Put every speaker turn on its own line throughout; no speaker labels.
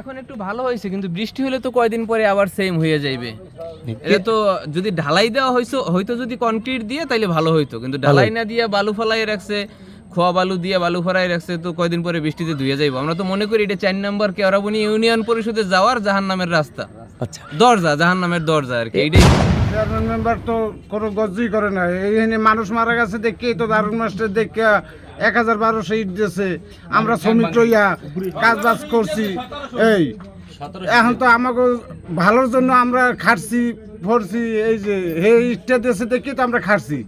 এখন একটু ভালো হয়েছে কিন্তু বৃষ্টি হলে তো কয়দিন পরে আবার সেম হয়ে যাইবে। এটা তো যদি ঢালাই দেওয়া হইতো হয়তো যদি কংক্রিট দিয়ে তাইলে ভালো হইতো। কিন্তু ঢালাই না দিয়ে বালু ফালাই রাখছে খোয়া বালু দিয়ে বালু ফেলাই রাখছে তো কয়দিন পরে বৃষ্টিতে ধুয়ে যাইবো। আমরা তো মনে করি এটা চার নম্বর কেওড়াবনি ইউনিয়ন পরিষদে যাওয়ার জাহান নামের রাস্তা।
আচ্ছা।
দরজা জাহান নামের দরজা আর কি এইটাই
চেয়ারম্যান মেম্বার তো কোনো গজ্জি করে না। এইখানে মানুষ মারা গেছে দেখেই তো দারুণ মাস্টার দেখে এক হাজার বারোশো ইট দিয়েছে। আমরা শ্রমিক রইয়া কাজ বাজ করছি। এই, এখন তো আমাকে ভালোর জন্য আমরা খাটছি, ফরছি, এই যে হে ইটটা দিয়েছে দেখি তো আমরা খাটছি।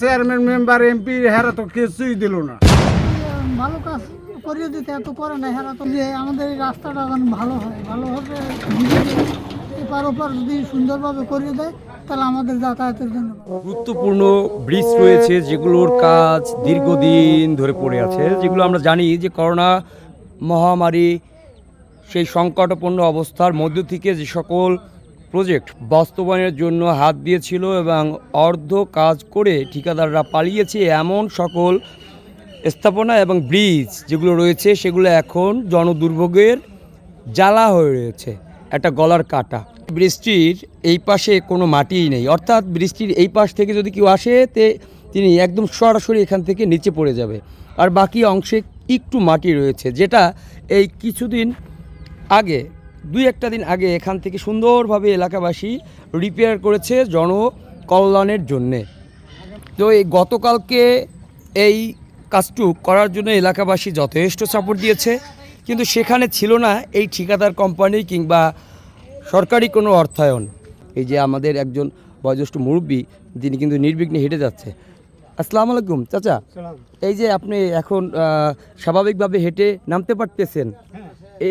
চেয়ারম্যান মেম্বার এমপি হেরা তো কিছুই দিল না।
ভালো কাজ করিয়ে দিতে এত করে না, হেরা তো যে আমাদের এই রাস্তাটা এখন ভালো হয়, ভালো হবে এপার ওপার যদি সুন্দরভাবে করিয়ে দেয় তাহলে আমাদের যাতায়াতের জন্য।
গুরুত্বপূর্ণ ব্রিজ রয়েছে যেগুলোর কাজ দীর্ঘদিন ধরে পড়ে আছে, যেগুলো আমরা জানি যে করোনা মহামারী, সেই সংকটপূর্ণ অবস্থার মধ্য থেকে যে সকল প্রজেক্ট বাস্তবায়নের জন্য হাত দিয়েছিল এবং অর্ধ কাজ করে ঠিকাদাররা পালিয়েছে এমন সকল স্থাপনা এবং ব্রিজ যেগুলো রয়েছে, সেগুলো এখন জনদুর্ভোগের জ্বালা হয়ে রয়েছে, একটা গলার কাটা। বৃষ্টির এই পাশে কোনো মাটিই নেই। অর্থাৎ বৃষ্টির এই পাশ থেকে যদি কেউ আসে, তে তিনি একদম সরাসরি এখান থেকে নিচে পড়ে যাবে। আর বাকি অংশে একটু মাটি রয়েছে, যেটা এই কিছুদিন আগে, দুই একটা দিন আগে এখান থেকে সুন্দরভাবে এলাকাবাসী রিপেয়ার করেছে জনকল্যাণের জন্যে। তো এই গতকালকে এই কাজটুক করার জন্য এলাকাবাসী যথেষ্ট সাপোর্ট দিয়েছে, কিন্তু সেখানে ছিল না এই ঠিকাদার কোম্পানি কিংবা সরকারি কোনো অর্থায়ন। এই যে আমাদের একজন বয়োজ্যেষ্ঠ মুরব্বী তিনি কিন্তু নির্বিঘ্নে হেঁটে যাচ্ছে। আসসালামু আলাইকুম চাচা। এই যে আপনি এখন স্বাভাবিকভাবে হেঁটে নামতে পারতেছেন।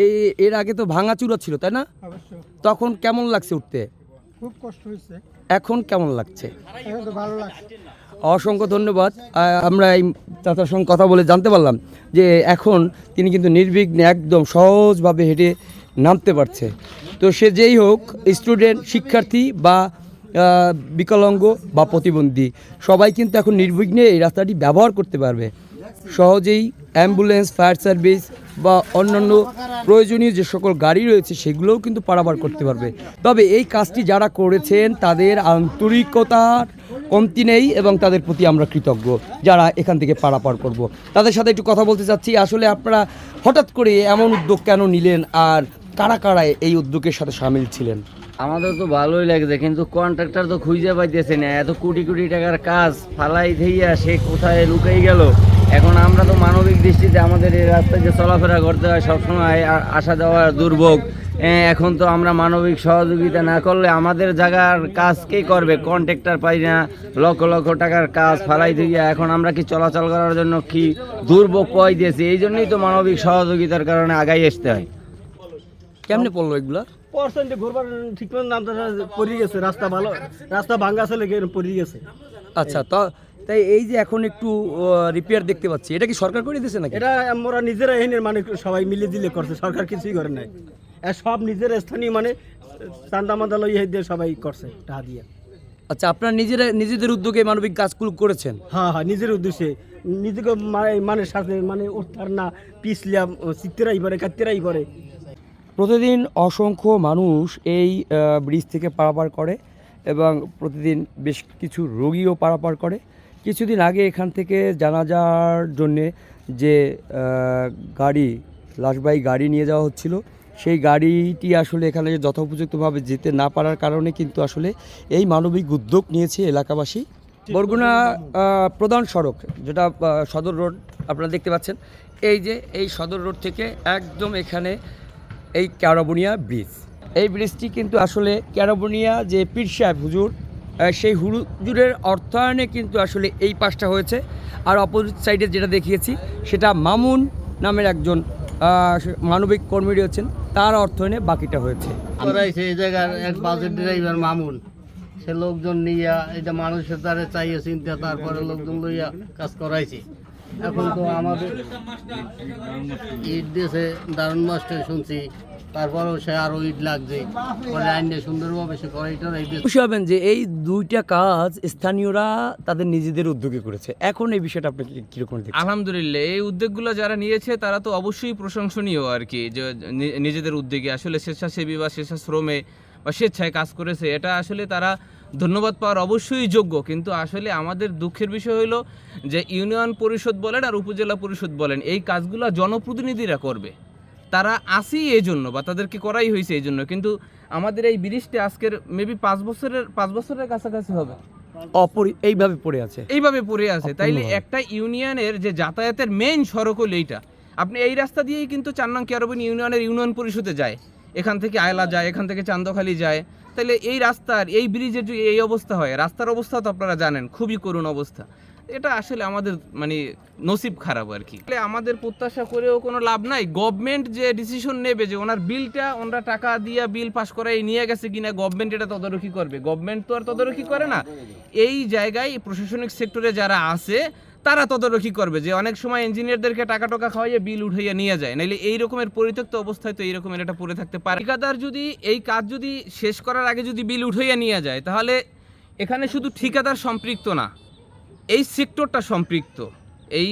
এই এর আগে তো ভাঙা ভাঙাচুরা ছিল তাই না? তখন কেমন লাগছে উঠতে?
খুব কষ্ট হয়েছে।
এখন কেমন লাগছে?
ভালো লাগছে।
অসংখ্য ধন্যবাদ। আমরা এই চাচার সঙ্গে কথা বলে জানতে পারলাম যে এখন তিনি কিন্তু নির্বিঘ্নে একদম সহজভাবে হেঁটে নামতে পারছে। তো সে যেই হোক স্টুডেন্ট শিক্ষার্থী বা বিকলাঙ্গ বা প্রতিবন্ধী, সবাই কিন্তু এখন নির্বিঘ্নে এই রাস্তাটি ব্যবহার করতে পারবে। সহজেই অ্যাম্বুলেন্স ফায়ার সার্ভিস বা অন্যান্য প্রয়োজনীয় যে সকল গাড়ি রয়েছে, সেগুলোও কিন্তু পারাপার করতে পারবে। তবে এই কাজটি যারা করেছেন, তাদের আন্তরিকতার কমতি নেই এবং তাদের প্রতি আমরা কৃতজ্ঞ, যারা এখান থেকে পারাপার করব। তাদের সাথে একটু কথা বলতে চাচ্ছি, আসলে আপনারা হঠাৎ করে এমন উদ্যোগ কেন নিলেন? আর কারা কারা এই উদ্যোগের সাথে সামিল ছিলেন?
আমাদের তো ভালোই লাগছে, কিন্তু কন্ট্রাক্টর তো খুঁজে পাইতেছে না। এত কোটি কোটি টাকার কাজ ফালাই থইয়া সে কোথায় লুকাই গেল? এখন আমরা তো মানবিক দৃষ্টিতে আমাদের এই রাস্তায় যে চলাফেরা করতে হয়, সবসময় আসা যাওয়া দুর্ভোগ। এখন তো আমরা মানবিক সহযোগিতা না করলে আমাদের জায়গার কাজ কে করবে? কন্ট্রাক্টর পাই না, লক্ষ লক্ষ টাকার কাজ ফালাই থইয়া এখন আমরা কি চলাচল করার জন্য কি দুর্ভোগ পাই দিয়েছি এই জন্যই তো মানবিক সহযোগিতার কারণে আগাই আসতে হয়।
কেমনে পড়ল এগুলা?
পার্সেন্টে ঘুরবার ঠিক মতো নামতে পড়ে গেছে রাস্তা ভালো রাস্তা ভাঙ্গা আছে লেগে পড়ে গেছে।
আচ্ছা তো তাই এই যে এখন একটু রিপেয়ার দেখতে পাচ্ছি এটা কি সরকার করে দিয়েছে নাকি?
এটা আমরা নিজেরা এখানের মানে সবাই মিলে দিলে করছে সরকার কিছুই করে নাই। সব নিজের স্থানীয় মানে চান্দা মান্দা লই দিয়ে সবাই করছে টাকা দিয়ে।
আচ্ছা আপনারা নিজেরা নিজেদের উদ্যোগে মানবিক কাজগুলো করেছেন?
হ্যাঁ হ্যাঁ নিজের উদ্দেশ্যে। নিজেকে মানে- মানে সাথে মানে উঠার না পিছলিয়া চিত্তেরাই করে কাত্তেরাই করে
প্রতিদিন অসংখ্য মানুষ এই ব্রিজ থেকে পারাপার করে এবং প্রতিদিন বেশ কিছু রোগীও পারাপার করে। কিছুদিন আগে এখান থেকে জানাজার জন্যে যে গাড়ি লাশবাহী গাড়ি নিয়ে যাওয়া হচ্ছিল সেই গাড়িটি আসলে এখানে যথোপযুক্তভাবে যেতে না পারার কারণে কিন্তু আসলে এই মানবিক উদ্যোগ নিয়েছে এলাকাবাসী। বরগুনা প্রধান সড়ক যেটা সদর রোড আপনারা দেখতে পাচ্ছেন। এই যে এই সদর রোড থেকে একদম এখানে এই ক্যারাবুনিয়া ব্রিজ। এই ব্রিজটি কিন্তু আসলে ক্যারাবুনিয়া যে পীর সাহেব হুজুর সেই হুজুরের অর্থায়নে কিন্তু আসলে এই পাশটা হয়েছে। আর অপোজিট সাইডে যেটা দেখিয়েছি, সেটা মামুন নামের একজন মানবিক কর্মী রয়েছেন। তার অর্থায়নে বাকিটা হয়েছে।
মামুন। সে লোকজন নিয়া, এটা মানুষের দ্বারে চাইয়ে, চিন্তা তারপরে লোকজন লইয়া কাজ করাইছে। এখন তো আমাদের ইট দিয়েছে দারুণ মাস্টার শুনছি। তারপরেও সে আরও ইট লাগছে। পরে আইনে সুন্দরভাবে সে করাইটার এই যে
খুশি হবেন যে এই দুইটা কাজ স্থানীয়রা তাদের নিজেদের উদ্যোগে করেছে। এখন এই বিষয়টা আপনি কি- কীরকম
আলহামদুলিল্লাহ এই উদ্যোগগুলো যারা নিয়েছে তারা তো অবশ্যই প্রশংসনীয় আর কি। যে নি- নিজেদের উদ্যোগে আসলে স্বেচ্ছাসেবী বা স্বেচ্ছাশ্রমে বা স্বেচ্ছায় কাজ করেছে এটা আসলে তারা ধন্যবাদ পাওয়ার অবশ্যই যোগ্য। কিন্তু আসলে আমাদের দুঃখের বিষয় হলো যে ইউনিয়ন পরিষদ বলেন আর উপজেলা পরিষদ বলেন এই কাজগুলো জনপ্রতিনিধিরা করবে। তারা আসি এই জন্য বা তাদেরকে করাই হয়েছে এই জন্য কিন্তু আমাদের এই ব্রিজটা আজকের মেবি পাঁচ বছরের পাঁচ বছরের কাছাকাছি হবে।
অপরি এইভাবে পড়ে আছে।
এইভাবে পড়ে আছে। তাইলে একটা ইউনিয়নের যে যাতায়াতের মেইন সড়ক হলো এইটা। আপনি এই রাস্তা দিয়েই কিন্তু চান্নাং কেয়ারবিন ইউনিয়নের ইউনিয়ন পরিষদে যায়। এখান থেকে আয়লা যায়, এখান থেকে চান্দখালি যায়। তাহলে এই রাস্তার, এই ব্রিজের যদি এই অবস্থা হয়, রাস্তার অবস্থা তো আপনারা জানেন, খুবই করুণ অবস্থা। এটা আসলে আমাদের মানে নসিব খারাপ আর কি আমাদের প্রত্যাশা করেও কোনো লাভ নাই। গভর্নমেন্ট যে ডিসিশন নেবে যে ওনার বিলটা, ওনারা টাকা দিয়ে বিল পাস করাই নিয়ে গেছে কিনা, গভর্নমেন্ট এটা তদারকি করবে। গভর্নমেন্ট তো আর তদারকি করে না। এই জায়গায় প্রশাসনিক সেক্টরে যারা আছে তারা তদারকি করবে যে অনেক সময় ইঞ্জিনিয়ারদেরকে টাকা টাকা খাওয়াইয়ে বিল উঠাইয়া নিয়ে যায়। নাইলে এই রকমের পরিত্যক্ত অবস্থায় তো এই রকমের এটা পড়ে থাকতে পারে। ঠিকাদার যদি এই কাজ যদি শেষ করার আগে যদি বিল উঠাইয়া নিয়ে যায়, তাহলে এখানে শুধু ঠিকাদার সম্পৃক্ত না, এই সেক্টরটা সম্পৃক্ত। এই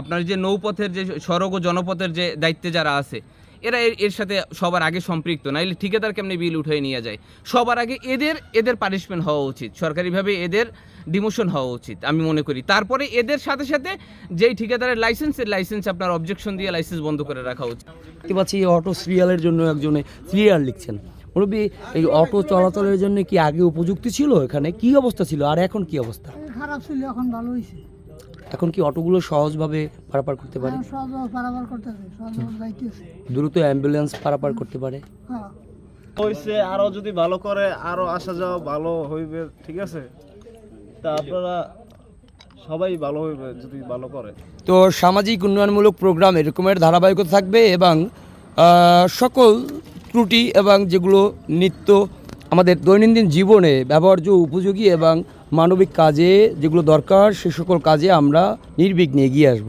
আপনার যে নৌপথের যে সড়ক ও জনপথের যে দায়িত্বে যারা আছে এরা এর- সাথে সবার আগে সম্পৃক্ত নাইলে ঠিকাদার কেমনি বিল উঠিয়ে নিয়ে যায়? সবার আগে এদের এদের পানিশমেন্ট হওয়া উচিত সরকারিভাবে এদের ডিমোশন হওয়া উচিত আমি মনে করি। তারপরে এদের সাথে সাথে যেই ঠিকাদারের লাইসেন্সের লাইসেন্স আপনার অবজেকশন দিয়ে লাইসেন্স বন্ধ করে রাখা উচিত।
দেখতে পাচ্ছি এই অটো সিরিয়ালের জন্য একজনে সিরিয়াল লিখছেন। মুরব্বী এই অটো চলাচলের জন্য কি আগে উপযুক্তি ছিল এখানে? কি অবস্থা ছিল? আর এখন কি অবস্থা?
খারাপ ছিল এখন ভালো হয়েছে
এখন কি অটোগুলো সহজভাবে পারাপার করতে পারে?
সহজভাবে যাইতেছে।
দ্রুত অ্যাম্বুলেন্স পারাপার করতে পারে?
হ্যাঁ।
হয়েছে আরও যদি ভালো করে আরও আসা যাওয়া ভালো হইবে ঠিক আছে? তা আপনারা সবাই ভালো হইবে যদি ভালো করে।
তো সামাজিক উন্নয়নমূলক প্রোগ্রাম এরকমের ধারাবাহিকতা থাকবে এবং সকল ত্রুটি এবং যেগুলো নিত্য আমাদের দৈনন্দিন জীবনে ব্যবহার্য উপযোগী এবং মানবিক কাজে যেগুলো দরকার সে সকল কাজে আমরা নির্বিঘ্নে এগিয়ে আসব।